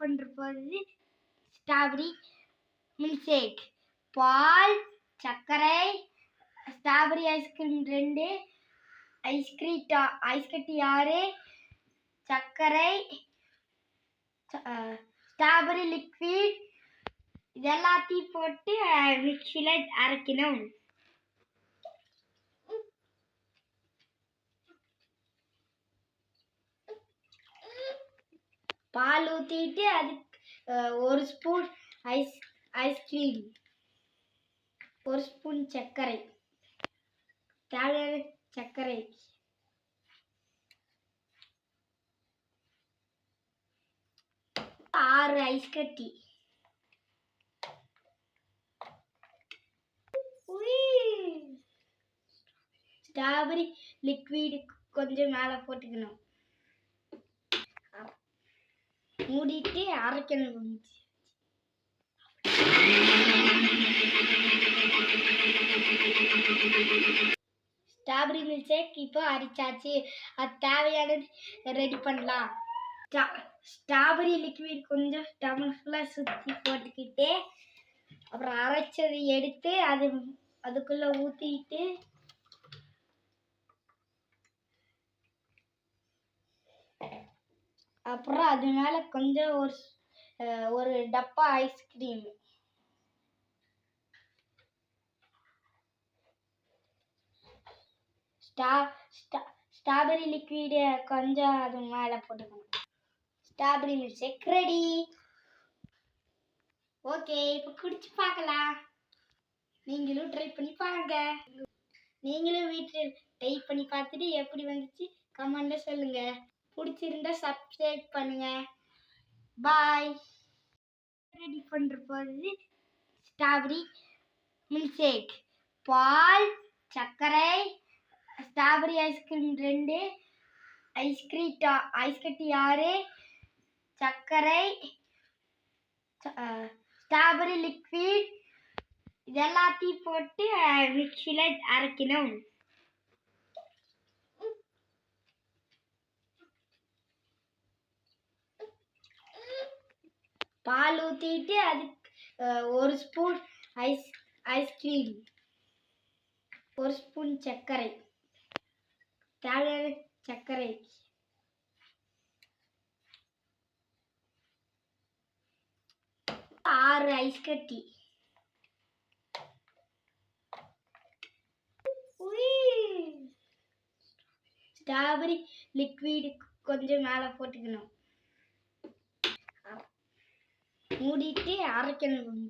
பண்ணுற போது strawberry milk shake பால் சர்க்கரை ஸ்ட்ராபெரி ஐஸ்கிரீம் ரெண்டு ஐஸ்கிரீட்டா டா ஆறு சர்க்கரை ஸ்ட்ராபெரி லிக்விட் இதெல்லாத்தையும் போட்டு மிக்சியில் அரைக்கணும். பால் ஊற்றிட்டு அதுக்கு அஹ், ஒரு ஸ்பூன் ஐஸ் ஐஸ்கிரீம் ஒரு ஸ்பூன் சர்க்கரை தேவையான சர்க்கரை ஆறு ஐஸ் கட்டி ஸ்ட்ராபெரி லிக்விட் கொஞ்சம் மேலே போட்டுக்கணும் மூடிட்டு அரைக்கணும். ஸ்ட்ராபெரி மில்க் ஷேக் இப்போ அரிச்சாச்சு. அது தேவையானது ரெடி பண்ணலாம். ஸ்ட்ராபெரி லிக்விட் கொஞ்சம் டம்ளர் ஃபுல்லாக சுற்றி போட்டுக்கிட்டு அப்புறம் அரைச்சதை எடுத்து அது அதுக்குள்ளே ஊற்றிட்டு அப்புறம் அது மேலே கொஞ்சம் ஒரு ஒரு டப்பா ஐஸ்கிரீம் ஸ்டா ஸ்டா ஸ்ட்ராபெரி லிக்விடு கொஞ்சம் அது மேலே போட்டுக்கணும். Strawberry milk shake ready okay இப்போ குடிச்சு பார்க்கலாம். நீங்களும் ட்ரை பண்ணி பாருங்க. நீங்களும் வீட்டில் ட்ரை பண்ணி பார்த்துட்டு எப்படி வந்துச்சு? கமெண்ட்டில் சொல்லுங்கள் பிடிச்சிருந்தா சப்ஸ்கிரைப் பண்ணுங்க. பாய் ரெடி பண்ணுற போது ஸ்ட்ராபெரி மில்க் ஷேக் பால் சர்க்கரை ஸ்ட்ராபெரி ஐஸ்கிரீம் ரெண்டு ஐஸ்கிரீட்டா ஐஸ்கட்டி ஆறு சர்க்கரை ஸ்ட்ராபெரி லிக்விட் இது எல்லாத்தையும் போட்டு மிக்சியில் அரைக்கணும். பால் ஊற்றிட்டு அதுக்கு ஒரு ஸ்பூன் ஐஸ் ஐஸ்கிரீம் ஒரு ஸ்பூன் சர்க்கரை தேவையான சர்க்கரை. ஆறு ஐஸ் கட்டி. ஸ்ட்ராபெரி லிக்விடு கொஞ்சம் மேலே போட்டுக்கணும். மூடிட்டு அரைக்கணும்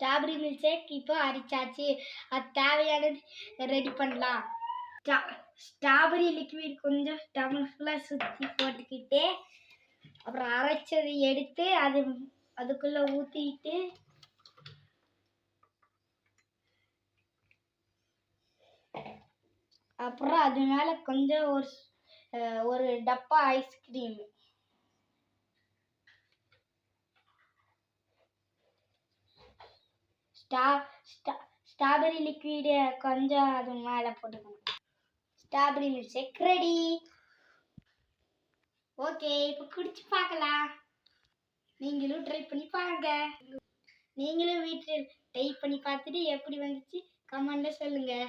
ஸ்ட்ராபெரி மில்க் ஷேக் இப்போ அரிச்சாச்சு. அது தேவையானது ரெடி பண்ணலாம். ஸ்ட்ராபெரி லிக்விட் கொஞ்சம் டம்ளர் ஃபுல்லாக சுற்றி போட்டுக்கிட்டு அப்புறம் அரைச்சதை எடுத்து அது அதுக்குள்ளே ஊற்றிட்டு அப்புறம் அது மேலே கொஞ்சம் ஒரு ஒரு டப்பா ஐஸ்கிரீம் ஸ்டா ஸ்டா ஸ்ட்ராபெரி லிக்விடு கொஞ்சம் அது மேலே போட்டுக்கணும். Strawberry milk shake ready okay இப்போ குடிச்சு பார்க்கலாம். நீங்களும் ட்ரை பண்ணி பாருங்க. நீங்களும் வீட்டில் ட்ரை பண்ணி பார்த்துட்டு எப்படி வந்துச்சு? கமெண்ட்டில் சொல்லுங்கள்